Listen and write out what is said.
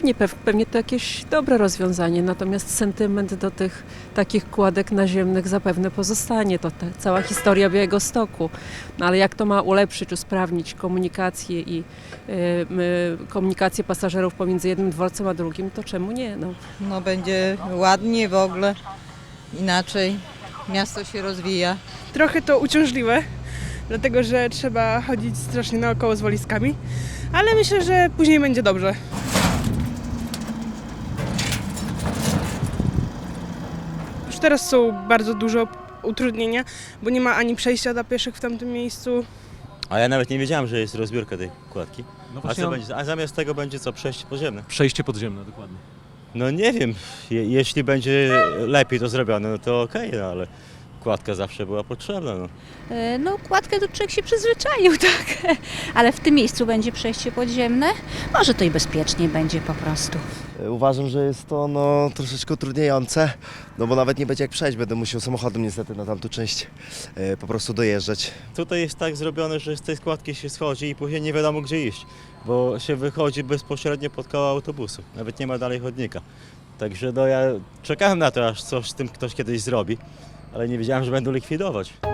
rozwiązanie, pew- pewnie to jakieś dobre rozwiązanie, natomiast sentyment do tych takich kładek naziemnych zapewne pozostanie. To ta cała historia Białego Stoku. No ale jak to ma ulepszyć, usprawnić komunikację i y, y, komunikację pasażerów pomiędzy jednym dworcem a drugim, to czemu nie? No. No będzie ładnie w ogóle, inaczej. Miasto się rozwija. Trochę to uciążliwe, dlatego że trzeba chodzić strasznie naokoło z walizkami, ale myślę, że później będzie dobrze. Teraz są bardzo dużo utrudnienia, bo nie ma ani przejścia dla pieszych w tamtym miejscu. A ja nawet nie wiedziałem, że jest rozbiórka tej kładki. No A, właśnie, co no, będzie, a zamiast tego będzie co, przejście podziemne? przejście podziemne, dokładnie. No nie wiem, Je, jeśli będzie lepiej to zrobione, no to okej, no ale kładka zawsze była potrzebna. No. E, No, kładkę to człowiek się przyzwyczaił, tak. Ale w tym miejscu będzie przejście podziemne. Może to i bezpieczniej będzie po prostu. Uważam, że jest to no, troszeczkę utrudniające, no bo nawet nie będzie jak przejść, będę musiał samochodem niestety na tamtą część e, po prostu dojeżdżać. Tutaj jest tak zrobione, że z tej składki się schodzi i później nie wiadomo gdzie iść, bo się wychodzi bezpośrednio pod koło autobusu, nawet nie ma dalej chodnika. Także no ja czekałem na to, aż coś z tym ktoś kiedyś zrobi, ale nie wiedziałem, że będą likwidować.